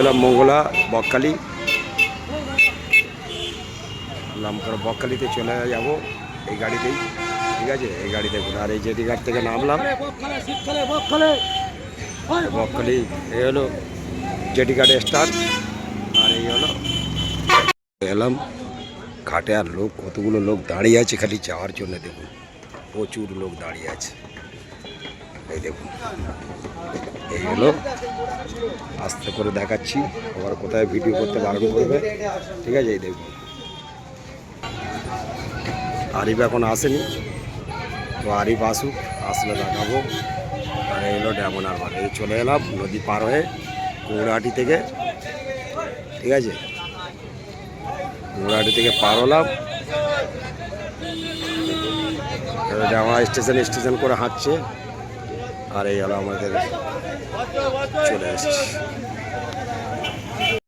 এলাম মঙ্গলা, বকখালি। নাম করে বকখালিতে চলে যাব এই গাড়িতেই। ঠিক আছে? এই গাড়িতে করে আর এই জেটি ঘাট থেকে নামলাম। বকখালি এই হলো জেটি ঘাটে স্টার্ট আর এই হলো এলাম ঘাটে আর লোক, কতগুলো লোক দাঁড়িয়ে আছে খালি যাওয়ার জন্য দেখুন। প্রচুর লোক দাঁড়িয়ে আছে। এই দেখুন। এই হলো আস্তে করে দেখাচ্ছি, আবার কোথায় ভিডিও করতে বারণ করবে। ঠিক আছে, এই দেখুন। আরিফ এখন আসেনি। তো আরিফ আসুক, আসলে দেখাবো। আর এই হলো ডেমন আর এই চলে এলাম নদী পার হয়ে কুমড়াহাটি থেকে। ঠিক আছে? কুমড়াহাটি থেকে পার হলাম। ডেমা স্টেশন স্টেশন করে হাঁটছে। আর এই হলো আমাদের চলে এসেছি